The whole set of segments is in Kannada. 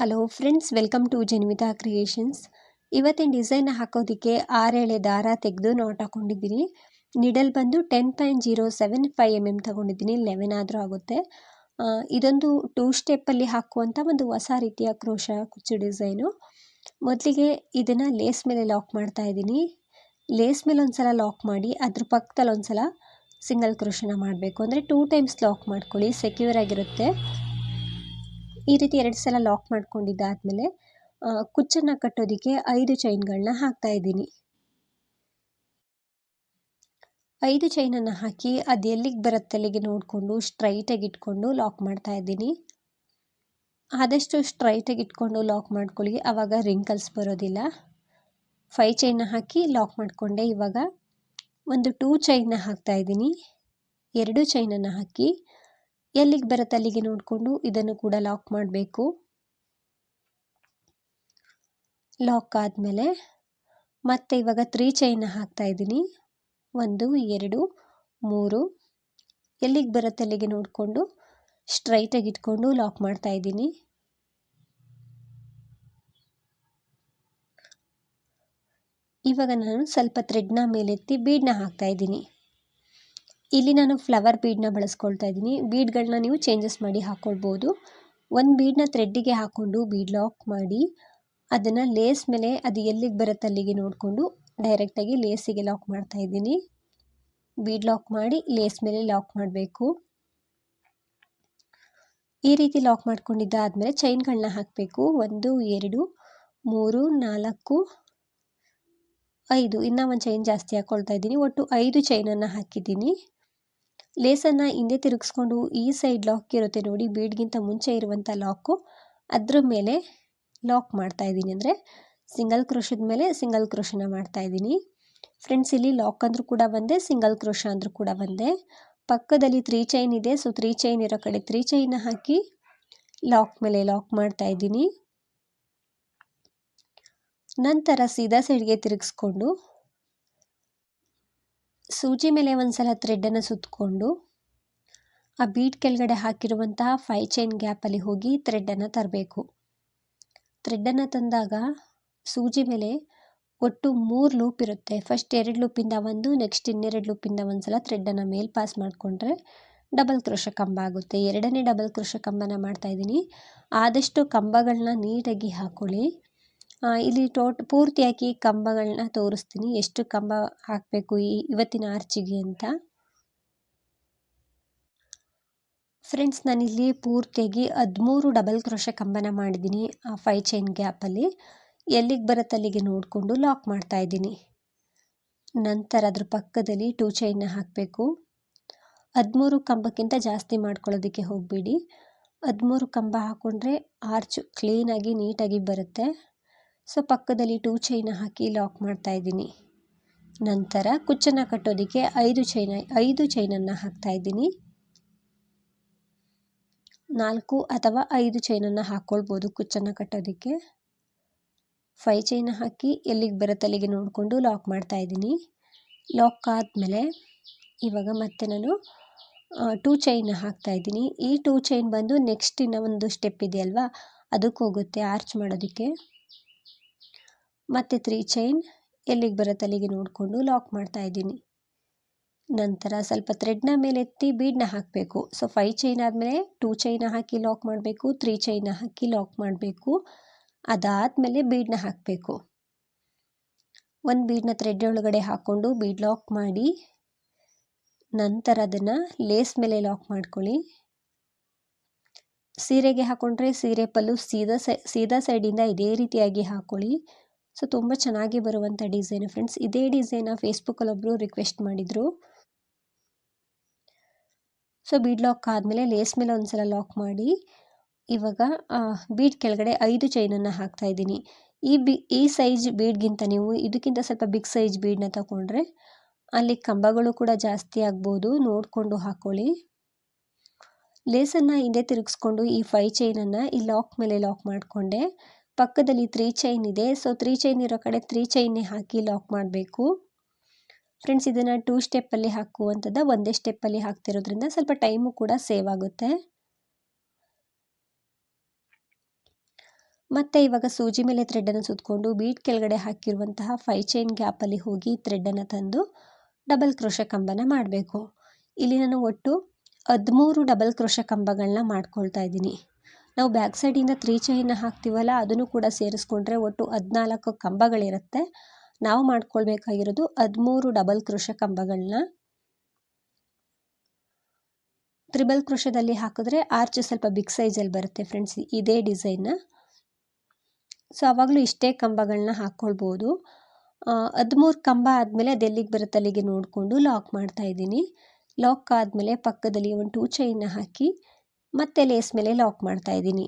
Hello friends welcome to Janvita creations ಇವತ್ತಿನ ಡಿಸೈನ್ ಹಾಕೋದಕ್ಕೆ ಆರೇಳೆ ದಾರ ತೆಗೆದು ನಾಟ್ ಹಾಕೊಂಡಿದ್ದೀನಿ. ನಿಡಲ್ ಬಂದು ten point zero seven five M M ತೊಗೊಂಡಿದ್ದೀನಿ. ಲೆವೆನ್ ಆದರೂ ಆಗುತ್ತೆ. ಇದೊಂದು ಟೂ ಸ್ಟೆಪ್ಪಲ್ಲಿ ಹಾಕುವಂಥ ಒಂದು ಹೊಸ ರೀತಿಯ ಕ್ರೋಶ ಕುಚ್ಚು ಡಿಸೈನು ಮೊದಲಿಗೆ ಇದನ್ನು ಲೇಸ್ ಮೇಲೆ ಲಾಕ್ ಮಾಡ್ತಾ ಇದ್ದೀನಿ. ಲೇಸ್ ಮೇಲೆ ಒಂದು ಸಲ ಲಾಕ್ ಮಾಡಿ, ಅದ್ರ ಪಕ್ಕದಲ್ಲಿ ಒಂದು ಸಲ ಸಿಂಗಲ್ ಕ್ರೋಶನ ಮಾಡಬೇಕು. ಅಂದರೆ ಟೂ ಟೈಮ್ಸ್ ಲಾಕ್ ಮಾಡ್ಕೊಳ್ಳಿ ಸೆಕ್ಯೂರ್ ಆಗಿರುತ್ತೆ. ಈ ರೀತಿ ಎರಡು ಸಲ ಲಾಕ್ ಮಾಡ್ಕೊಂಡಿದ್ದಾದಮೇಲೆ ಕುಚ್ಚನ್ನು ಕಟ್ಟೋದಕ್ಕೆ ಐದು ಚೈನ್ಗಳನ್ನ ಹಾಕ್ತಾ ಇದ್ದೀನಿ. ಐದು ಚೈನನ್ನು ಹಾಕಿ ಅದು ಎಲ್ಲಿಗೆ ಬರುತ್ತೆ ಅಲ್ಲಿಗೆ ನೋಡಿಕೊಂಡು ಸ್ಟ್ರೈಟಾಗಿ ಇಟ್ಕೊಂಡು ಲಾಕ್ ಮಾಡ್ತಾ ಇದ್ದೀನಿ. ಆದಷ್ಟು ಸ್ಟ್ರೈಟಾಗಿ ಇಟ್ಕೊಂಡು ಲಾಕ್ ಮಾಡ್ಕೊಳ್ಳಿ ಆವಾಗ ರಿಂಕಲ್ಸ್ ಬರೋದಿಲ್ಲ. ಫೈ ಚೈನ್ನ ಹಾಕಿ ಲಾಕ್ ಮಾಡಿಕೊಂಡೆ, ಇವಾಗ ಒಂದು ಟೂ ಚೈನ್ನ ಹಾಕ್ತಾ ಇದ್ದೀನಿ. ಎರಡು ಚೈನನ್ನು ಹಾಕಿ ಎಲ್ಲಿಗೆ ಬರುತ್ತೆ ಅಲ್ಲಿಗೆ ನೋಡಿಕೊಂಡು ಇದನ್ನು ಕೂಡ ಲಾಕ್ ಮಾಡಬೇಕು. ಲಾಕ್ ಆದಮೇಲೆ ಮತ್ತೆ ಇವಾಗ ತ್ರೀ ಚೈನ್ ಹಾಕ್ತಾ ಇದ್ದೀನಿ. ಒಂದು, ಎರಡು, ಮೂರು. ಎಲ್ಲಿಗೆ ಬರುತ್ತೆ ಅಲ್ಲಿಗೆ ನೋಡಿಕೊಂಡು ಸ್ಟ್ರೈಟಾಗಿ ಇಟ್ಕೊಂಡು ಲಾಕ್ ಮಾಡ್ತಾ ಇದ್ದೀನಿ. ಇವಾಗ ನಾನು ಸ್ವಲ್ಪ ಥ್ರೆಡ್ನ ಮೇಲೆತ್ತಿ ಬೀಡನ್ನ ಹಾಕ್ತಾ ಇದ್ದೀನಿ. ಇಲ್ಲಿ ನಾನು ಫ್ಲವರ್ ಬೀಡ್ನ ಬಳಸ್ಕೊಳ್ತಾ ಇದ್ದೀನಿ. ಬೀಡ್ಗಳನ್ನ ನೀವು ಚೇಂಜಸ್ ಮಾಡಿ ಹಾಕ್ಕೊಳ್ಬೋದು ಒಂದು ಬೀಡ್ನ ಥ್ರೆಡ್ಡಿಗೆ ಹಾಕ್ಕೊಂಡು ಬೀಡ್ ಲಾಕ್ ಮಾಡಿ, ಅದನ್ನು ಲೇಸ್ ಮೇಲೆ ಅದು ಎಲ್ಲಿಗೆ ಬರುತ್ತೆ ಅಲ್ಲಿಗೆ ನೋಡಿಕೊಂಡು ಡೈರೆಕ್ಟಾಗಿ ಲೇಸಿಗೆ ಲಾಕ್ ಮಾಡ್ತಾ ಇದ್ದೀನಿ. ಬೀಡ್ ಲಾಕ್ ಮಾಡಿ ಲೇಸ್ ಮೇಲೆ ಲಾಕ್ ಮಾಡಬೇಕು. ಈ ರೀತಿ ಲಾಕ್ ಮಾಡ್ಕೊಂಡಿದ್ದಾದಮೇಲೆ ಚೈನ್ಗಳನ್ನ ಹಾಕಬೇಕು. ಒಂದು, ಎರಡು, ಮೂರು, ನಾಲ್ಕು, ಐದು. ಇನ್ನೂ ಒಂದು ಚೈನ್ ಜಾಸ್ತಿ ಹಾಕ್ಕೊಳ್ತಾ ಇದ್ದೀನಿ. ಒಟ್ಟು ಐದು ಚೈನನ್ನು ಹಾಕಿದ್ದೀನಿ. ಲೇಸನ್ನು ಹಿಂದೆ ತಿರುಗಿಸ್ಕೊಂಡು ಈ ಸೈಡ್ ಲಾಕ್ ಇರುತ್ತೆ ನೋಡಿ, ಬೀಡ್ಗಿಂತ ಮುಂಚೆ ಇರುವಂಥ ಲಾಕು. ಅದ್ರ ಮೇಲೆ ಲಾಕ್ ಮಾಡ್ತಾ ಇದ್ದೀನಿ ಅಂದರೆ ಸಿಂಗಲ್ ಕ್ರೋಶದ ಮೇಲೆ ಸಿಂಗಲ್ ಕ್ರೋಶನ ಮಾಡ್ತಾ ಇದ್ದೀನಿ. ಫ್ರೆಂಡ್ಸ್, ಇಲ್ಲಿ ಲಾಕ್ ಅಂದರೂ ಕೂಡ ಬಂದೆ, ಸಿಂಗಲ್ ಕ್ರೋಶ ಅಂದರೂ ಕೂಡ ಬಂದೆ. ಪಕ್ಕದಲ್ಲಿ ತ್ರೀ ಚೈನ್ ಇದೆ, ಸೊ ತ್ರೀ ಚೈನ್ ಇರೋ ಕಡೆ ತ್ರೀ ಚೈನ್ನ ಹಾಕಿ ಲಾಕ್ ಮೇಲೆ ಲಾಕ್ ಮಾಡ್ತಾ ಇದ್ದೀನಿ. ನಂತರ ಸೀದಾ ಸೈಡ್ಗೆ ತಿರುಗಿಸ್ಕೊಂಡು ಸೂಜಿ ಮೇಲೆ ಒಂದು ಸಲ ಥ್ರೆಡ್ಡನ್ನು ಸುತ್ತಕೊಂಡು ಆ ಬೀಟ್ ಕೆಳಗಡೆ ಹಾಕಿರುವಂತಹ ಫೈ ಚೈನ್ ಗ್ಯಾಪಲ್ಲಿ ಹೋಗಿ ಥ್ರೆಡ್ಡನ್ನು ತರಬೇಕು. ಥ್ರೆಡ್ಡನ್ನು ತಂದಾಗ ಸೂಜಿ ಮೇಲೆ ಒಟ್ಟು ಮೂರು ಲೂಪ್ ಇರುತ್ತೆ. ಫಸ್ಟ್ ಎರಡು ಲೂಪಿಂದ ಒಂದು ನೆಕ್ಸ್ಟ್ ಇನ್ನೆರಡು ಲೂಪಿಂದ ಒಂದು ಸಲ ಥ್ರೆಡ್ಡನ್ನು ಮೇಲ್ ಪಾಸ್ ಮಾಡಿಕೊಂಡ್ರೆ ಡಬಲ್ ಕೃಷ ಕಂಬ ಆಗುತ್ತೆ. ಎರಡನೇ ಡಬಲ್ ಕ್ರೋಶ ಕಂಬನ ಮಾಡ್ತಾಯಿದ್ದೀನಿ ಆದಷ್ಟು ಕಂಬಗಳನ್ನ ನೀಟಾಗಿ ಹಾಕ್ಕೊಳ್ಳಿ ಇಲ್ಲಿ ಟೋಟ್, ಪೂರ್ತಿಯಾಗಿ ಕಂಬಗಳನ್ನ ತೋರಿಸ್ತೀನಿ. ಎಷ್ಟು ಕಂಬ ಹಾಕಬೇಕು ಈ ಇವತ್ತಿನ ಆರ್ಚಿಗೆ ಅಂತ. ಫ್ರೆಂಡ್ಸ್ ನಾನಿಲ್ಲಿ ಪೂರ್ತಿಯಾಗಿ ಹದಿಮೂರು ಡಬಲ್ ಕ್ರೋಶ ಕಂಬನ ಮಾಡಿದ್ದೀನಿ ಆ ಫೈ ಚೈನ್ ಗ್ಯಾಪಲ್ಲಿ ಎಲ್ಲಿಗೆ ಬರುತ್ತೆ ಅಲ್ಲಿಗೆ ನೋಡಿಕೊಂಡು ಲಾಕ್ ಮಾಡ್ತಾ ಇದ್ದೀನಿ. ನಂತರ ಅದ್ರ ಪಕ್ಕದಲ್ಲಿ ಟೂ ಚೈನ್ನ ಹಾಕಬೇಕು. ಹದಿಮೂರು ಕಂಬಕ್ಕಿಂತ ಜಾಸ್ತಿ ಮಾಡ್ಕೊಳ್ಳೋದಕ್ಕೆ ಹೋಗಬೇಡಿ. ಹದಿಮೂರು ಕಂಬ ಹಾಕ್ಕೊಂಡ್ರೆ ಆರ್ಚು ಕ್ಲೀನಾಗಿ ನೀಟಾಗಿ ಬರುತ್ತೆ. ಸೊ ಪಕ್ಕದಲ್ಲಿ ಟೂ ಚೈನ ಹಾಕಿ ಲಾಕ್ ಮಾಡ್ತಾ ಇದ್ದೀನಿ. ನಂತರ ಕುಚ್ಚನ್ನು ಕಟ್ಟೋದಕ್ಕೆ ಐದು ಚೈನ ಐದು ಚೈನನ್ನು ಹಾಕ್ತಾ ಇದ್ದೀನಿ. ನಾಲ್ಕು ಅಥವಾ ಐದು ಚೈನನ್ನು ಹಾಕ್ಕೊಳ್ಬೋದು ಕುಚ್ಚನ್ನು ಕಟ್ಟೋದಕ್ಕೆ. ಫೈ ಚೈನ ಹಾಕಿ ಎಲ್ಲಿಗೆ ಬರುತ್ತೆ ಅಲ್ಲಿಗೆ ನೋಡಿಕೊಂಡು ಲಾಕ್ ಮಾಡ್ತಾ ಇದ್ದೀನಿ. ಲಾಕ್ ಆದಮೇಲೆ ಇವಾಗ ಮತ್ತೆ ನಾನು ಟೂ ಚೈನ್ ಹಾಕ್ತಾ ಇದ್ದೀನಿ. ಈ ಟೂ ಚೈನ್ ಬಂದು ನೆಕ್ಸ್ಟ್ ಒಂದು ಸ್ಟೆಪ್ ಇದೆಯಲ್ವಾ ಅದಕ್ಕೆ ಹೋಗುತ್ತೆ ಆರ್ಚ್ ಮಾಡೋದಕ್ಕೆ. ಮತ್ತು ತ್ರೀ ಚೈನ್ ಎಲ್ಲಿಗೆ ಬರುತ್ತೆ ಅಲ್ಲಿಗೆ ನೋಡಿಕೊಂಡು ಲಾಕ್ ಮಾಡ್ತಾ ಇದ್ದೀನಿ. ನಂತರ ಸ್ವಲ್ಪ ಥ್ರೆಡ್ನ ಮೇಲೆ ಎತ್ತಿ ಬೀಡನ್ನ ಹಾಕಬೇಕು. ಸೊ ಫೈ ಚೈನ್ ಆದಮೇಲೆ ಟೂ ಚೈನ ಹಾಕಿ ಲಾಕ್ ಮಾಡಬೇಕು ತ್ರೀ ಚೈನ ಹಾಕಿ ಲಾಕ್ ಮಾಡಬೇಕು. ಅದಾದಮೇಲೆ ಬೀಡನ್ನ ಹಾಕಬೇಕು. ಒಂದು ಬೀಡನ್ನ ಥ್ರೆಡ್ ಒಳಗಡೆ ಹಾಕ್ಕೊಂಡು ಬೀಡ್ ಲಾಕ್ ಮಾಡಿ, ನಂತರ ಅದನ್ನು ಲೇಸ್ ಮೇಲೆ ಲಾಕ್ ಮಾಡ್ಕೊಳ್ಳಿ. ಸೀರೆಗೆ ಹಾಕ್ಕೊಂಡ್ರೆ ಸೀರೆ ಪಲ್ಲು ಸೀದಾ ಸೈ, ಸೀದಾ ಸೈಡಿಂದ ಇದೇ ರೀತಿಯಾಗಿ ಹಾಕ್ಕೊಳ್ಳಿ ಸೊ ತುಂಬ ಚೆನ್ನಾಗಿ ಬರುವಂಥ ಡಿಸೈನ್ ಫ್ರೆಂಡ್ಸ್ ಇದೇ ಡಿಸೈನ ಫೇಸ್ಬುಕ್ಕಲ್ಲಿ ಒಬ್ಬರು ರಿಕ್ವೆಸ್ಟ್ ಮಾಡಿದರು. ಸೊ ಬೀಡ್ ಲಾಕ್ ಆದಮೇಲೆ ಲೇಸ್ ಮೇಲೆ ಒಂದು ಸಲ ಲಾಕ್ ಮಾಡಿ. ಇವಾಗ ಬೀಡ್ ಕೆಳಗಡೆ ಐದು ಚೈನನ್ನು ಹಾಕ್ತಾ ಇದ್ದೀನಿ. ಈ ಬಿ, ಈ ಸೈಜ್ ಬೀಡ್ಗಿಂತ ನೀವು ಇದಕ್ಕಿಂತ ಸ್ವಲ್ಪ ಬಿಗ್ ಸೈಜ್ ಬೀಡನ್ನ ತಗೊಂಡ್ರೆ ಅಲ್ಲಿ ಕಂಬಗಳು ಕೂಡ ಜಾಸ್ತಿ ಆಗ್ಬೋದು. ನೋಡಿಕೊಂಡು ಹಾಕ್ಕೊಳ್ಳಿ ಲೇಸನ್ನು ಹಿಂದೆ ತಿರುಗಿಸ್ಕೊಂಡು ಈ ಫೈ ಚೈನನ್ನು ಈ ಲಾಕ್ ಮೇಲೆ ಲಾಕ್ ಮಾಡಿಕೊಂಡೆ. ಪಕ್ಕದಲ್ಲಿ ತ್ರೀ ಚೈನ್ ಇದೆ. ಸೊ ತ್ರೀ ಚೈನ್ ಇರೋ ಕಡೆ ತ್ರೀ ಚೈನ್ನೇ ಹಾಕಿ ಲಾಕ್ ಮಾಡಬೇಕು. ಫ್ರೆಂಡ್ಸ್ ಇದನ್ನು ಟೂ ಸ್ಟೆಪ್ಪಲ್ಲಿ ಹಾಕುವಂಥದ್ದು ಒಂದೇ ಸ್ಟೆಪ್ಪಲ್ಲಿ ಹಾಕ್ತಿರೋದ್ರಿಂದ ಸ್ವಲ್ಪ ಟೈಮು ಕೂಡ ಸೇವ್ ಆಗುತ್ತೆ. ಮತ್ತು ಇವಾಗ ಸೂಜಿ ಮೇಲೆ ಥ್ರೆಡನ್ನು ಸುತ್ತಕೊಂಡು ಬೀಟ್ ಕೆಳಗಡೆ ಹಾಕಿರುವಂತಹ ಫೈ ಚೈನ್ ಗ್ಯಾಪಲ್ಲಿ ಹೋಗಿ ಥ್ರೆಡನ್ನು ತಂದು ಡಬಲ್ ಕ್ರೋಶ ಕಂಬನ ಮಾಡಬೇಕು. ಇಲ್ಲಿ ನಾನು ಒಟ್ಟು ಹದಿಮೂರು ಡಬಲ್ ಕ್ರೋಶ ಕಂಬಗಳನ್ನ ಮಾಡ್ಕೊಳ್ತಾ ಇದ್ದೀನಿ. ನಾವು ಬ್ಯಾಕ್ ಸೈಡಿಂದ ತ್ರೀ ಚೈನ್ನ ಹಾಕ್ತೀವಲ್ಲ, ಅದನ್ನು ಕೂಡ ಸೇರಿಸ್ಕೊಂಡ್ರೆ ಒಟ್ಟು ಹದಿನಾಲ್ಕು ಕಂಬಗಳಿರುತ್ತೆ. ನಾವು ಮಾಡ್ಕೊಳ್ಬೇಕಾಗಿರೋದು ಹದಿಮೂರು ಡಬಲ್ ಕೃಷ ಕಂಬಗಳನ್ನ ತ್ರಿಬಲ್ ಕೃಷದಲ್ಲಿ ಹಾಕಿದ್ರೆ ಆರ್ಚ್ ಸ್ವಲ್ಪ ಬಿಗ್ ಸೈಜಲ್ಲಿ ಬರುತ್ತೆ ಫ್ರೆಂಡ್ಸ್ ಇದೇ ಡಿಸೈನ್ನ ಸೊ ಆವಾಗಲೂ ಇಷ್ಟೇ ಕಂಬಗಳನ್ನ ಹಾಕ್ಕೊಳ್ಬೋದು ಹದಿಮೂರು ಕಂಬ ಆದಮೇಲೆ ಅದೆಲ್ಲಿಗೆ ಬರುತ್ತೆ ಅಲ್ಲಿಗೆ ನೋಡಿಕೊಂಡು ಲಾಕ್ ಮಾಡ್ತಾ ಇದ್ದೀನಿ. ಲಾಕ್ ಆದಮೇಲೆ ಪಕ್ಕದಲ್ಲಿ ಒಂದು ಟೂ ಚೈನ್ನ ಹಾಕಿ ಮತ್ತೆ ಲೇಸ್ ಮೇಲೆ ಲಾಕ್ ಮಾಡ್ತಾ ಇದ್ದೀನಿ.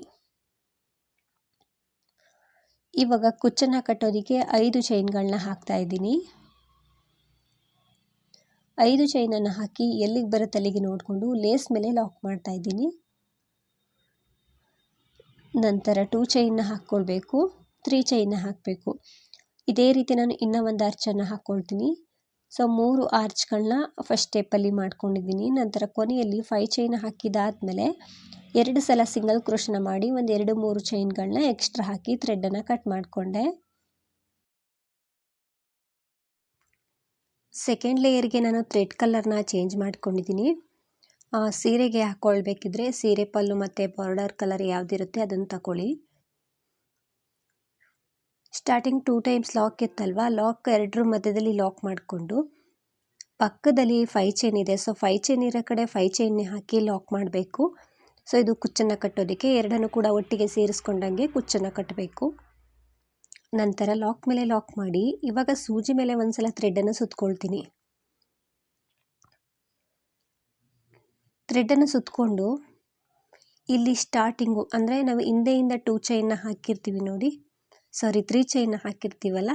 ಇವಾಗ ಕುಚ್ಚನ್ನು ಕಟ್ಟೋದಕ್ಕೆ ಐದು ಚೈನ್ಗಳನ್ನ ಹಾಕ್ತಾ ಇದ್ದೀನಿ. ಐದು ಚೈನನ್ನು ಹಾಕಿ ಎಲ್ಲಿಗೆ ಬರುತ್ತೆ ಅಲ್ಲಿಗೆ ನೋಡಿಕೊಂಡು ಲೇಸ್ ಮೇಲೆ ಲಾಕ್ ಮಾಡ್ತಾ ಇದ್ದೀನಿ. ನಂತರ ಟೂ ಚೈನ್ನ ಹಾಕ್ಕೊಳ್ಬೇಕು, ತ್ರೀ ಚೈನ್ನ ಹಾಕಬೇಕು. ಇದೇ ರೀತಿ ನಾನು ಇನ್ನೂ ಒಂದು ಅರ್ಚನ್ನು ಹಾಕ್ಕೊಳ್ತೀನಿ. ಸೊ ಮೂರು ಆರ್ಚ್ಗಳನ್ನ ಫಸ್ಟ್ ಸ್ಟೆಪ್ಪಲ್ಲಿ ಮಾಡ್ಕೊಂಡಿದ್ದೀನಿ. ನಂತರ ಕೊನೆಯಲ್ಲಿ ಫೈ ಚೈನ್ ಹಾಕಿದಾದಮೇಲೆ ಎರಡು ಸಲ ಸಿಂಗಲ್ ಕ್ರೋಶನ ಮಾಡಿ ಒಂದು ಎರಡು ಮೂರು ಚೈನ್ಗಳನ್ನ ಎಕ್ಸ್ಟ್ರಾ ಹಾಕಿ ಥ್ರೆಡ್ಡನ್ನು ಕಟ್ ಮಾಡಿಕೊಂಡೆ. ಸೆಕೆಂಡ್ ಲೇಯರ್ಗೆ ನಾನು ಥ್ರೆಡ್ ಕಲರ್ನ ಚೇಂಜ್ ಮಾಡ್ಕೊಂಡಿದ್ದೀನಿ. ಸೀರೆಗೆ ಹಾಕ್ಕೊಳ್ಬೇಕಿದ್ರೆ ಸೀರೆ ಪಲ್ಲು ಮತ್ತು ಬಾರ್ಡರ್ ಕಲರ್ ಯಾವುದಿರುತ್ತೆ ಅದನ್ನು ತಗೊಳ್ಳಿ. ಸ್ಟಾರ್ಟಿಂಗ್ ಟೂ ಟೈಮ್ಸ್ ಲಾಕ್ ಇತ್ತಲ್ವ? ಲಾಕ್ ಎರಡರ ಮಧ್ಯದಲ್ಲಿ ಲಾಕ್ ಮಾಡಿಕೊಂಡು ಪಕ್ಕದಲ್ಲಿ ಫೈ ಚೈನ್ ಇದೆ. ಸೊ ಫೈ ಚೈನ್ ಇರೋ ಕಡೆ ಫೈ ಚೈನ್ ಹಾಕಿ ಲಾಕ್ ಮಾಡಬೇಕು. ಸೊ ಇದು ಕುಚ್ಚನ್ನು ಕಟ್ಟೋದಕ್ಕೆ ಎರಡನ್ನು ಕೂಡ ಒಟ್ಟಿಗೆ ಸೇರಿಸ್ಕೊಂಡಂಗೆ ಕುಚ್ಚನ್ನು ಕಟ್ಟಬೇಕು. ನಂತರ ಲಾಕ್ ಮೇಲೆ ಲಾಕ್ ಮಾಡಿ, ಇವಾಗ ಸೂಜಿ ಮೇಲೆ ಒಂದ್ಸಲ ಥ್ರೆಡನ್ನು ಸುತ್ಕೊಳ್ತೀನಿ. ಥ್ರೆಡನ್ನು ಸುತ್ತಕೊಂಡು ಇಲ್ಲಿ ಸ್ಟಾರ್ಟಿಂಗು ಅಂದರೆ ನಾವು ಹಿಂದೆಯಿಂದ ಟೂ ಚೈನ್ನ ಹಾಕಿರ್ತೀವಿ ನೋಡಿ. ಸಾರಿ ತ್ರೀ ಚೈನ್ ಹಾಕಿರ್ತೀವಲ್ಲ,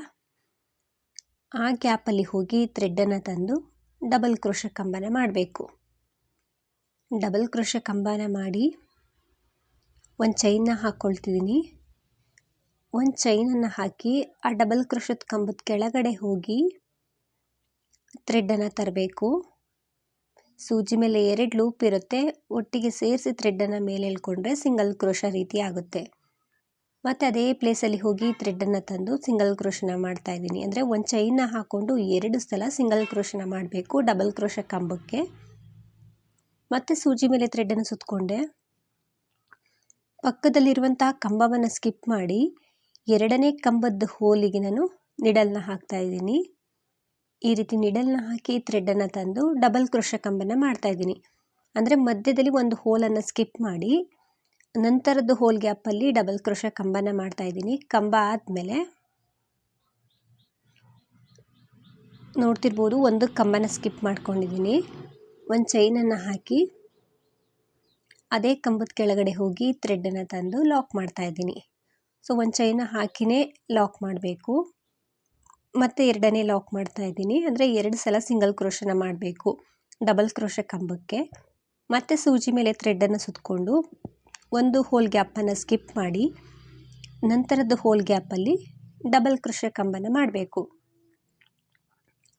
ಆ ಗ್ಯಾಪಲ್ಲಿ ಹೋಗಿ ಥ್ರೆಡ್ಡನ್ನು ತಂದು ಡಬಲ್ ಕ್ರೋಶ ಕಂಬನ ಮಾಡಬೇಕು. ಡಬಲ್ ಕ್ರೋಶ ಕಂಬನ ಮಾಡಿ ಒಂದು ಚೈನ್ನ ಹಾಕ್ಕೊಳ್ತಿದ್ದೀನಿ ಒಂದು ಚೈನನ್ನು ಹಾಕಿ ಆ ಡಬಲ್ ಕ್ರೋಶದ ಕಂಬದ ಕೆಳಗಡೆ ಹೋಗಿ ಥ್ರೆಡ್ಡನ್ನು ತರಬೇಕು. ಸೂಜಿ ಮೇಲೆ ಎರಡು ಲೂಪ್ ಇರುತ್ತೆ, ಒಟ್ಟಿಗೆ ಸೇರಿಸಿ ಥ್ರೆಡ್ಡನ್ನು ಮೇಲೆ ಎಳ್ಕೊಂಡ್ರೆ ಸಿಂಗಲ್ ಕ್ರೋಶ ರೀತಿ ಆಗುತ್ತೆ. ಮತ್ತು ಅದೇ ಪ್ಲೇಸಲ್ಲಿ ಹೋಗಿ ಥ್ರೆಡ್ಡನ್ನು ತಂದು ಸಿಂಗಲ್ ಕ್ರೋಷನ ಮಾಡ್ತಾ ಇದ್ದೀನಿ. ಅಂದರೆ ಒಂದು ಚೈನ ಹಾಕ್ಕೊಂಡು ಎರಡು ಸಲ ಸಿಂಗಲ್ ಕ್ರೋಷನ ಮಾಡಬೇಕು ಡಬಲ್ ಕ್ರೋಶ ಕಂಬಕ್ಕೆ. ಮತ್ತು ಸೂಜಿ ಮೇಲೆ ಥ್ರೆಡ್ಡನ್ನು ಸುತ್ತಕೊಂಡೆ ಪಕ್ಕದಲ್ಲಿರುವಂಥ ಕಂಬವನ್ನು ಸ್ಕಿಪ್ ಮಾಡಿ ಎರಡನೇ ಕಂಬದ ಹೋಲಿಗೆ ನಾನು ನಿಡಲ್ನ ಹಾಕ್ತಾ ಇದ್ದೀನಿ. ಈ ರೀತಿ ನಿಡಲ್ನ ಹಾಕಿ ಥ್ರೆಡ್ಡನ್ನು ತಂದು ಡಬಲ್ ಕ್ರೋಶ ಕಂಬನ ಮಾಡ್ತಾ ಇದ್ದೀನಿ. ಅಂದರೆ ಮಧ್ಯದಲ್ಲಿ ಒಂದು ಹೋಲನ್ನು ಸ್ಕಿಪ್ ಮಾಡಿ ನಂತರದ್ದು ಹೋಲ್ ಗ್ಯಾಪಲ್ಲಿ ಡಬಲ್ ಕ್ರೋಶ ಕಂಬನ ಮಾಡ್ತಾ ಇದ್ದೀನಿ. ಕಂಬ ಆದಮೇಲೆ ನೋಡ್ತಿರ್ಬೋದು ಒಂದು ಕಂಬನ ಸ್ಕಿಪ್ ಮಾಡ್ಕೊಂಡಿದ್ದೀನಿ. ಒಂದು ಚೈನನ್ನು ಹಾಕಿ ಅದೇ ಕಂಬದ ಕೆಳಗಡೆ ಹೋಗಿ ಥ್ರೆಡ್ಡನ್ನು ತಂದು ಲಾಕ್ ಮಾಡ್ತಾ ಇದ್ದೀನಿ. ಸೊ ಒಂದು ಚೈನ ಹಾಕಿನೇ ಲಾಕ್ ಮಾಡಬೇಕು. ಮತ್ತು ಎರಡನೇ ಲಾಕ್ ಮಾಡ್ತಾ ಇದ್ದೀನಿ. ಅಂದರೆ ಎರಡು ಸಲ ಸಿಂಗಲ್ ಕ್ರೋಶನ ಮಾಡಬೇಕು. ಡಬಲ್ ಕ್ರೋಶ ಕಂಬಕ್ಕೆ. ಮತ್ತು ಸೂಜಿ ಮೇಲೆ ಥ್ರೆಡ್ಡನ್ನು ಸುತ್ತಕೊಂಡು ಒಂದು ಹೋಲ್ ಗ್ಯಾಪನ್ನು ಸ್ಕಿಪ್ ಮಾಡಿ ನಂತರದ ಹೋಲ್ ಗ್ಯಾಪಲ್ಲಿ ಡಬಲ್ ಕೃಷ ಕಂಬನ ಮಾಡಬೇಕು.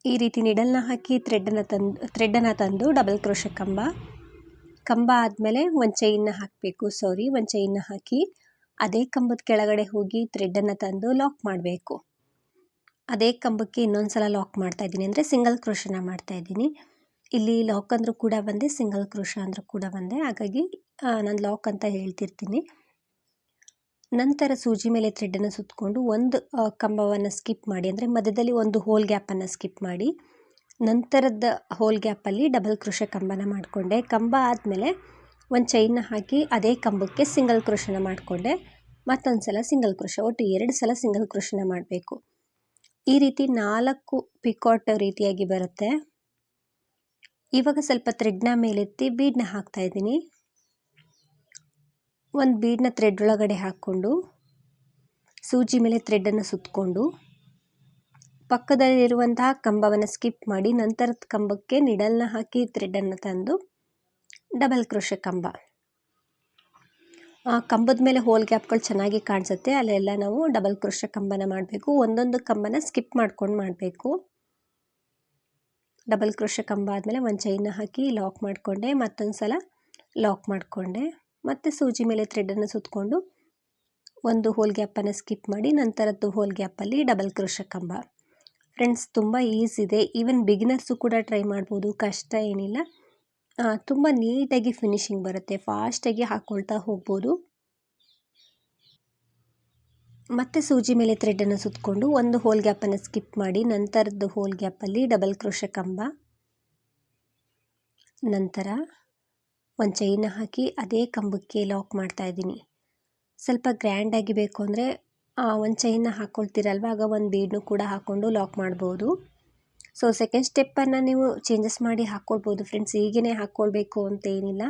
ಈ ರೀತಿ ನಿಡಲ್ನ ಹಾಕಿ ಥ್ರೆಡ್ಡನ್ನು ತಂದು ಥ್ರೆಡ್ಡನ್ನು ತಂದು ಡಬಲ್ ಕ್ರೋಶ ಕಂಬ ಕಂಬ ಆದಮೇಲೆ ಒಂದು ಚೈನ್ನ ಹಾಕಬೇಕು ಸಾರಿ ಒಂದು ಚೈನ್ನ ಹಾಕಿ ಅದೇ ಕಂಬದ ಕೆಳಗಡೆ ಹೋಗಿ ಥ್ರೆಡ್ಡನ್ನು ತಂದು ಲಾಕ್ ಮಾಡಬೇಕು. ಅದೇ ಕಂಬಕ್ಕೆ ಇನ್ನೊಂದು ಸಲ ಲಾಕ್ ಮಾಡ್ತಾ ಇದ್ದೀನಿ ಅಂದರೆ ಸಿಂಗಲ್ ಕ್ರೋಶನ ಮಾಡ್ತಾ ಇದ್ದೀನಿ. ಇಲ್ಲಿ ಲಾಕ್ ಅಂದರೂ ಕೂಡ ಬಂದೆ ಸಿಂಗಲ್ ಕ್ರೋಶ ಅಂದರೂ ಕೂಡ ಬಂದೆ ಹಾಗಾಗಿ ನಾನು ಲಾಕ್ ಅಂತ ಹೇಳ್ತಿರ್ತೀನಿ. ನಂತರ ಸೂಜಿ ಮೇಲೆ ಥ್ರೆಡ್ಡನ್ನು ಸುತ್ತಕೊಂಡು ಒಂದು ಕಂಬವನ್ನು ಸ್ಕಿಪ್ ಮಾಡಿ. ಅಂದರೆ ಮಧ್ಯದಲ್ಲಿ ಒಂದು ಹೋಲ್ ಗ್ಯಾಪನ್ನು ಸ್ಕಿಪ್ ಮಾಡಿ. ನಂತರದ ಹೋಲ್ ಗ್ಯಾಪಲ್ಲಿ ಡಬಲ್ ಕ್ರೋಶ ಕಂಬನ ಮಾಡಿಕೊಂಡೆ. ಕಂಬ ಆದಮೇಲೆ ಒಂದು ಚೈನ್ನ ಹಾಕಿ ಅದೇ ಕಂಬಕ್ಕೆ ಸಿಂಗಲ್ ಕ್ರೋಶನ ಮಾಡಿಕೊಂಡೆ. ಮತ್ತೊಂದು ಸಲ ಸಿಂಗಲ್ ಕ್ರೋಶ ಒಟ್ಟು ಎರಡು ಸಲ ಸಿಂಗಲ್ ಕ್ರೋಶನ ಮಾಡಬೇಕು. ಈ ರೀತಿ ನಾಲ್ಕು ಪಿಕಾಟ್ ರೀತಿಯಾಗಿ ಬರುತ್ತೆ. ಇವಾಗ ಸ್ವಲ್ಪ ಥ್ರೆಡ್ನ ಮೇಲೆತ್ತಿ ಬೀಡನ್ನ ಹಾಕ್ತಾ ಇದ್ದೀನಿ. ಒಂದು ಬೀಡನ್ನ ಥ್ರೆಡ್ ಒಳಗಡೆ ಹಾಕ್ಕೊಂಡು, ಸೂಜಿ ಮೇಲೆ ಥ್ರೆಡ್ಡನ್ನು ಸುತ್ತಕೊಂಡು ಪಕ್ಕದಲ್ಲಿರುವಂತಹ ಕಂಬವನ್ನು ಸ್ಕಿಪ್ ಮಾಡಿ ನಂತರದ ಕಂಬಕ್ಕೆ ನಿಡಲ್ನ ಹಾಕಿ ಥ್ರೆಡ್ಡನ್ನು ತಂದು ಡಬಲ್ ಕ್ರೋಶ ಕಂಬ. ಆ ಕಂಬದ ಮೇಲೆ ಹೋಲ್ ಗ್ಯಾಪ್ಗಳು ಚೆನ್ನಾಗಿ ಕಾಣಿಸುತ್ತೆ. ಅಲ್ಲೆಲ್ಲ ನಾವು ಡಬಲ್ ಕ್ರೋಶ ಕಂಬನ ಮಾಡಬೇಕು. ಒಂದೊಂದು ಕಂಬನ ಸ್ಕಿಪ್ ಮಾಡ್ಕೊಂಡು ಮಾಡಬೇಕು. ಡಬಲ್ ಕ್ರೋಶ ಕಂಬ ಆದಮೇಲೆ ಒಂದು ಚೈನ ಹಾಕಿ ಲಾಕ್ ಮಾಡಿಕೊಂಡೆ, ಮತ್ತೊಂದು ಸಲ ಲಾಕ್ ಮಾಡಿಕೊಂಡೆ. ಮತ್ತು ಸೂಜಿ ಮೇಲೆ ಥ್ರೆಡನ್ನು ಸುತ್ತಕೊಂಡು ಒಂದು ಹೋಲ್ ಗ್ಯಾಪನ್ನು ಸ್ಕಿಪ್ ಮಾಡಿ ನಂತರದ್ದು ಹೋಲ್ ಗ್ಯಾಪಲ್ಲಿ ಡಬಲ್ ಕ್ರೋಶ ಕಂಬ ಫ್ರೆಂಡ್ಸ್ ತುಂಬ ಈಸಿ ಇದೆ. ಈವನ್ ಬಿಗಿನರ್ಸು ಕೂಡ ಟ್ರೈ ಮಾಡ್ಬೋದು. ಕಷ್ಟ ಏನಿಲ್ಲ. ತುಂಬ ನೀಟಾಗಿ ಫಿನಿಶಿಂಗ್ ಬರುತ್ತೆ. ಫಾಸ್ಟಾಗಿ ಹಾಕ್ಕೊಳ್ತಾ ಹೋಗ್ಬೋದು. ಮತ್ತೆ ಸೂಜಿ ಮೇಲೆ ಥ್ರೆಡನ್ನು ಸುತ್ತಕೊಂಡು ಒಂದು ಹೋಲ್ ಗ್ಯಾಪನ್ನು ಸ್ಕಿಪ್ ಮಾಡಿ ನಂತರದ್ದು ಹೋಲ್ ಗ್ಯಾಪಲ್ಲಿ ಡಬಲ್ ಕ್ರೋಶ ಕಂಬ. ನಂತರ ಒಂದು ಚೈನ ಹಾಕಿ ಅದೇ ಕಂಬಕ್ಕೆ ಲಾಕ್ ಮಾಡ್ತಾ ಇದ್ದೀನಿ. ಸ್ವಲ್ಪ ಗ್ರ್ಯಾಂಡಾಗಿ ಬೇಕು ಅಂದರೆ ಒಂದು ಚೈನ ಹಾಕ್ಕೊಳ್ತೀರಲ್ವ ಆಗ ಒಂದು ಬೀಡ್ನು ಕೂಡ ಹಾಕ್ಕೊಂಡು ಲಾಕ್ ಮಾಡ್ಬೋದು. ಸೊ ಸೆಕೆಂಡ್ ಸ್ಟೆಪ್ಪನ್ನು ನೀವು ಚೇಂಜಸ್ ಮಾಡಿ ಹಾಕ್ಕೊಳ್ಬೋದು ಫ್ರೆಂಡ್ಸ್ ಈಗೇ ಹಾಕ್ಕೊಳ್ಬೇಕು ಅಂತ ಏನಿಲ್ಲ.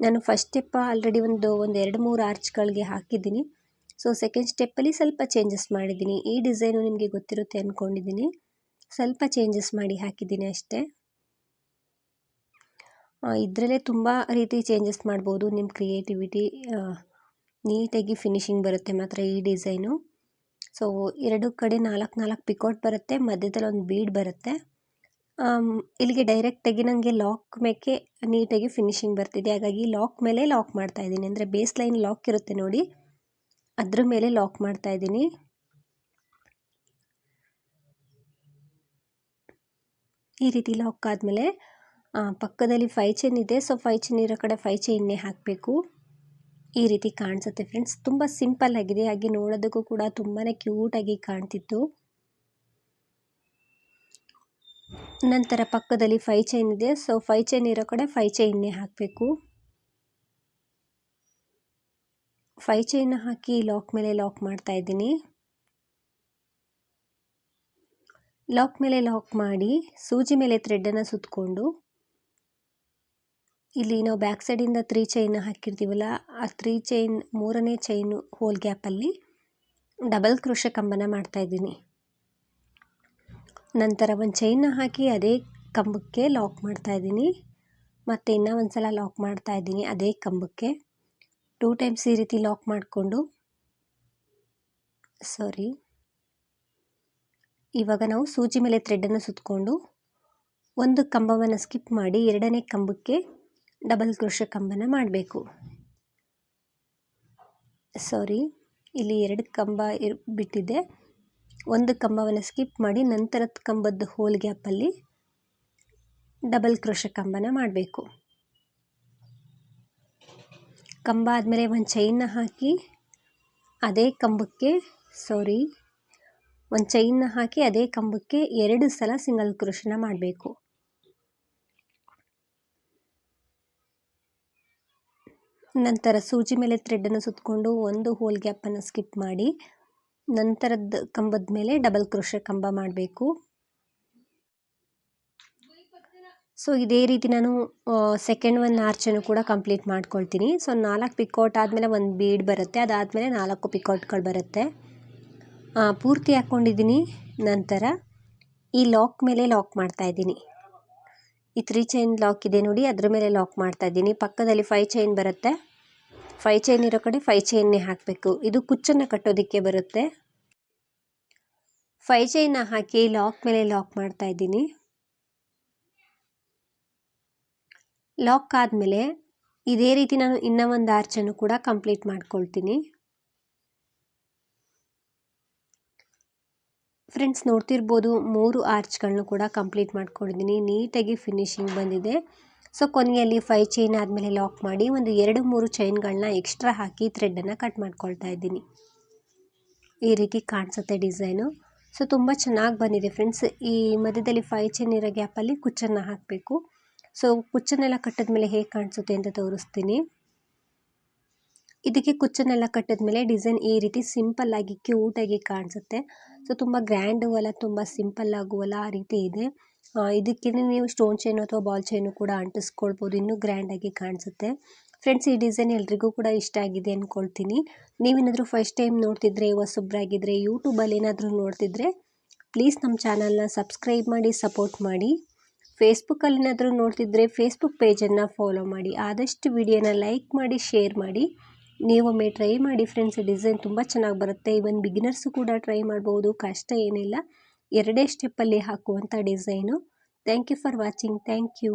ನಾನು ಫಸ್ಟ್ ಸ್ಟೆಪ್ ಆಲ್ರೆಡಿ ಒಂದು ಒಂದು ಎರಡು, ಮೂರು ಆರ್ಚ್ಗಳಿಗೆ ಹಾಕಿದ್ದೀನಿ. ಸೊ ಸೆಕೆಂಡ್ ಸ್ಟೆಪ್ಪಲ್ಲಿ ಸ್ವಲ್ಪ ಚೇಂಜಸ್ ಮಾಡಿದ್ದೀನಿ. ಈ ಡಿಸೈನು ನಿಮಗೆ ಗೊತ್ತಿರುತ್ತೆ ಅಂದ್ಕೊಂಡಿದ್ದೀನಿ ಸ್ವಲ್ಪ ಚೇಂಜಸ್ ಮಾಡಿ ಹಾಕಿದ್ದೀನಿ ಅಷ್ಟೇ. ಇದರಲ್ಲೇ ತುಂಬ ರೀತಿ ಚೇಂಜಸ್ ಮಾಡ್ಬೋದು. ನಿಮ್ಮ ಕ್ರಿಯೇಟಿವಿಟಿ ನೀಟಾಗಿ ಫಿನಿಶಿಂಗ್ ಬರುತ್ತೆ ಮಾತ್ರ ಈ ಡಿಸೈನು ಸೊ ಎರಡು ಕಡೆ ನಾಲ್ಕು ನಾಲ್ಕು ಪಿಕೋಟ್ ಬರುತ್ತೆ. ಮಧ್ಯದಲ್ಲಿ ಒಂದು ಬೀಡ್ ಬರುತ್ತೆ. ಇಲ್ಲಿಗೆ ಡೈರೆಕ್ಟಾಗಿ ನನಗೆ ಲಾಕ್ ಮೇಕೆ ನೀಟಾಗಿ ಫಿನಿಶಿಂಗ್ ಬರ್ತಿದೆ. ಹಾಗಾಗಿ ಲಾಕ್ ಮೇಲೆ ಲಾಕ್ ಮಾಡ್ತಾ ಇದ್ದೀನಿ. ಅಂದರೆ ಬೇಸ್ ಲೈನ್ ಲಾಕ್ ಇರುತ್ತೆ ನೋಡಿ. ಅದ್ರ ಮೇಲೆ ಲಾಕ್ ಮಾಡ್ತಾ ಇದ್ದೀನಿ. ಈ ರೀತಿ ಲಾಕ್ ಆದಮೇಲೆ ಪಕ್ಕದಲ್ಲಿ ಫೈ ಚೈನ್ ಇದೆ. ಸೊ ಫೈ ಚೈನ್ ಇರೋ ಕಡೆ ಫೈ ಚೈನ್ನೇ ಹಾಕಬೇಕು. ಈ ರೀತಿ ಕಾಣಿಸುತ್ತೆ ಫ್ರೆಂಡ್ಸ್ ತುಂಬ ಸಿಂಪಲ್ ಆಗಿದೆ. ಹಾಗೆ ನೋಡೋದಕ್ಕೂ ಕೂಡ ತುಂಬಾ ಕ್ಯೂಟಾಗಿ ಕಾಣ್ತಿತ್ತು. ನಂತರ ಪಕ್ಕದಲ್ಲಿ ಫೈ ಚೈನ್ ಇದೆ. ಸೊ ಫೈ ಚೈನ್ ಇರೋ ಕಡೆ ಫೈ ಚೈನ್ನೇ ಹಾಕಬೇಕು. ಫೈ ಚೈನ್ ಹಾಕಿ ಲಾಕ್ ಮೇಲೆ ಲಾಕ್ ಮಾಡ್ತಾ ಇದ್ದೀನಿ. ಲಾಕ್ ಮೇಲೆ ಲಾಕ್ ಮಾಡಿ ಸೂಜಿ ಮೇಲೆ ಥ್ರೆಡ್ಡನ್ನು ಸುತ್ತಕೊಂಡು ಇಲ್ಲಿ ನಾವು ಬ್ಯಾಕ್ ಸೈಡಿಂದ ತ್ರೀ ಚೈನ್ ಹಾಕಿರ್ತೀವಲ್ಲ, ಆ ತ್ರೀ ಚೈನ್ ಮೂರನೇ ಚೈನು ಹೋಲ್ ಗ್ಯಾಪಲ್ಲಿ ಡಬಲ್ ಕ್ರೋಶ ಕಂಬನ ಮಾಡ್ತಾ ಇದ್ದೀನಿ. ನಂತರ ಒಂದು ಚೈನ್ನ ಹಾಕಿ ಅದೇ ಕಂಬಕ್ಕೆ ಲಾಕ್ ಮಾಡ್ತಾ ಇದ್ದೀನಿ. ಮತ್ತು ಇನ್ನೂ ಒಂದು ಸಲ ಲಾಕ್ ಮಾಡ್ತಾ ಇದ್ದೀನಿ ಅದೇ ಕಂಬಕ್ಕೆ. ಟೂ ಟೈಮ್ಸ್ ಈ ರೀತಿ ಲಾಕ್ ಮಾಡಿಕೊಂಡು ಸಾರಿ ಇವಾಗ ನಾವು ಸೂಜಿ ಮೇಲೆ ಥ್ರೆಡನ್ನು ಸುತ್ತಕೊಂಡು ಒಂದು ಕಂಬವನ್ನು ಸ್ಕಿಪ್ ಮಾಡಿ ಎರಡನೇ ಕಂಬಕ್ಕೆ ಡಬಲ್ ಕ್ರೋಶ ಕಂಬನ ಮಾಡಬೇಕು. ಸಾರಿ ಇಲ್ಲಿ ಎರಡು ಕಂಬ ಇರ್, ಬಿಟ್ಟಿದೆ. ಒಂದು ಕಂಬವನ್ನು ಸ್ಕಿಪ್ ಮಾಡಿ ನಂತರದ ಕಂಬದ ಹೋಲ್ ಗ್ಯಾಪಲ್ಲಿ ಡಬಲ್ ಕ್ರೋಶ ಕಂಬನ ಮಾಡಬೇಕು. ಕಂಬ ಆದಮೇಲೆ ಒಂದು ಚೈನ್ನ ಹಾಕಿ ಅದೇ ಕಂಬಕ್ಕೆ ಸಾರಿ ಒಂದು ಚೈನ್ನ ಹಾಕಿ ಅದೇ ಕಂಬಕ್ಕೆ ಎರಡು ಸಲ ಸಿಂಗಲ್ ಕ್ರೋಶನ ಮಾಡಬೇಕು. ನಂತರ ಸೂಜಿ ಮೇಲೆ ಥ್ರೆಡ್ಡನ್ನು ಸುತ್ತಕೊಂಡು ಒಂದು ಹೋಲ್ ಗ್ಯಾಪನ್ನು ಸ್ಕಿಪ್ ಮಾಡಿ ನಂತರದ ಕಂಬದ ಮೇಲೆ ಡಬಲ್ ಕ್ರೋಶ ಕಂಬ ಮಾಡಬೇಕು. ಸೊ ಇದೇ ರೀತಿ ನಾನು ಸೆಕೆಂಡ್ ಒನ್ ಆರ್ಚನ್ನು ಕೂಡ ಕಂಪ್ಲೀಟ್ ಮಾಡ್ಕೊಳ್ತೀನಿ. ಸೊ ನಾಲ್ಕು ಪಿಕೌಟ್ ಆದಮೇಲೆ ಒಂದು ಬೀಡ್ ಬರುತ್ತೆ. ಅದಾದಮೇಲೆ ನಾಲ್ಕು ಪಿಕೌಟ್ಗಳು ಬರುತ್ತೆ. ಪೂರ್ತಿ ಹಾಕ್ಕೊಂಡಿದ್ದೀನಿ ನಂತರ ಈ ಲಾಕ್ ಮೇಲೆ ಲಾಕ್ ಮಾಡ್ತಾ ಇದ್ದೀನಿ. ಈ ತ್ರೀ ಚೈನ್ ಲಾಕ್ ಇದೆ ನೋಡಿ. ಅದ್ರ ಮೇಲೆ ಲಾಕ್ ಮಾಡ್ತಾ ಇದ್ದೀನಿ. ಪಕ್ಕದಲ್ಲಿ ಫೈ ಚೈನ್ ಬರುತ್ತೆ. ಫೈ ಚೈನ್ ಇರೋ ಕಡೆ ಫೈ ಚೈನ್ನೇ ಹಾಕಬೇಕು. ಇದು ಕುಚ್ಚನ್ನು ಕಟ್ಟೋದಕ್ಕೆ ಬರುತ್ತೆ. ಫೈ ಚೈನ್ನ ಹಾಕಿ ಲಾಕ್ ಮೇಲೆ ಲಾಕ್ ಮಾಡ್ತಾ ಇದ್ದೀನಿ. ಲಾಕ್ ಆದಮೇಲೆ ಇದೇ ರೀತಿ ನಾನು ಇನ್ನೂ ಒಂದು ಆರ್ಚನ್ನು ಕೂಡ ಕಂಪ್ಲೀಟ್ ಮಾಡ್ಕೊಳ್ತೀನಿ. ಫ್ರೆಂಡ್ಸ್ ನೋಡ್ತಿರ್ಬೋದು ಮೂರು ಆರ್ಚ್ಗಳನ್ನು ಕೂಡ ಕಂಪ್ಲೀಟ್ ಮಾಡ್ಕೊಂಡಿದ್ದೀನಿ ನೀಟಾಗಿ ಫಿನಿಶಿಂಗ್ ಬಂದಿದೆ. ಸೊ ಕೊನೆಯಲ್ಲಿ ಫೈ ಚೈನ್ ಆದಮೇಲೆ ಲಾಕ್ ಮಾಡಿ ಒಂದು ಎರಡು ಮೂರು ಚೈನ್ಗಳನ್ನ ಎಕ್ಸ್ಟ್ರಾ ಹಾಕಿ ಥ್ರೆಡನ್ನು ಕಟ್ ಮಾಡ್ಕೊಳ್ತಾ ಇದ್ದೀನಿ. ಈ ರೀತಿ ಕಾಣಿಸುತ್ತೆ ಡಿಸೈನು ಸೊ ತುಂಬ ಚೆನ್ನಾಗಿ ಬಂದಿದೆ ಫ್ರೆಂಡ್ಸ್ ಈ ಮಧ್ಯದಲ್ಲಿ ಫೈ ಚೈನ್ ಇರೋ ಗ್ಯಾಪಲ್ಲಿ ಕುಚ್ಚನ್ನು ಹಾಕಬೇಕು. ಸೊ ಕುಚ್ಚನ್ನೆಲ್ಲ ಕಟ್ಟಿದ್ಮೇಲೆ ಹೇಗೆ ಕಾಣಿಸುತ್ತೆ ಅಂತ ತೋರಿಸ್ತೀನಿ. ಇದಕ್ಕೆ ಕುಚ್ಚನ್ನೆಲ್ಲ ಕಟ್ಟಿದ್ಮೇಲೆ ಡಿಸೈನ್ ಈ ರೀತಿ ಸಿಂಪಲ್ ಆಗಿ ಕ್ಯೂಟಾಗಿ ಕಾಣಿಸುತ್ತೆ. ಸೊ ತುಂಬ ಗ್ರ್ಯಾಂಡು ಅಲ್ಲ, ತುಂಬ ಸಿಂಪಲ್ ಆಗುವಲ್ಲ ಆ ರೀತಿ ಇದೆ. ಇದಕ್ಕೆ ನೀವು ಸ್ಟೋನ್ ಚೈನು ಅಥವಾ ಬಾಲ್ ಚೈನು ಕೂಡ ಅಂಟಿಸ್ಕೊಳ್ಬೋದು, ಇನ್ನೂ ಗ್ರ್ಯಾಂಡಾಗಿ ಕಾಣಿಸುತ್ತೆ. ಫ್ರೆಂಡ್ಸ್, ಈ ಡಿಸೈನ್ ಎಲ್ರಿಗೂ ಕೂಡ ಇಷ್ಟ ಆಗಿದೆ ಅಂದ್ಕೊಳ್ತೀನಿ ನೀವೇನಾದರೂ ಫಸ್ಟ್ ಟೈಮ್ ನೋಡ್ತಿದ್ರೆ ಹೊಸಬ್ರಾಗಿದ್ದರೆ ಯೂಟ್ಯೂಬಲ್ಲಿ ಏನಾದರೂ ನೋಡ್ತಿದ್ರೆ, ಪ್ಲೀಸ್ ನಮ್ಮ ಚಾನಲ್ನ ಸಬ್ಸ್ಕ್ರೈಬ್ ಮಾಡಿ, ಸಪೋರ್ಟ್ ಮಾಡಿ. ಫೇಸ್ಬುಕ್ಕಲ್ಲಿ ಏನಾದರೂ ನೋಡ್ತಿದ್ರೆ ಫೇಸ್ಬುಕ್ ಪೇಜನ್ನು ಫಾಲೋ ಮಾಡಿ, ಆದಷ್ಟು ವಿಡಿಯೋನ ಲೈಕ್ ಮಾಡಿ ಶೇರ್ ಮಾಡಿ. ನೀವೊಮ್ಮೆ ಟ್ರೈ ಮಾಡಿ ಫ್ರೆಂಡ್ಸ್ ಡಿಸೈನ್ ತುಂಬ ಚೆನ್ನಾಗಿ ಬರುತ್ತೆ. ಇವನ್ ಬಿಗಿನರ್ಸು ಕೂಡ ಟ್ರೈ ಮಾಡ್ಬೋದು, ಕಷ್ಟ ಏನಿಲ್ಲ. ಎರಡೇ ಸ್ಟೆಪ್ಪಲ್ಲಿ ಹಾಕುವಂಥ design thank you for watching thank you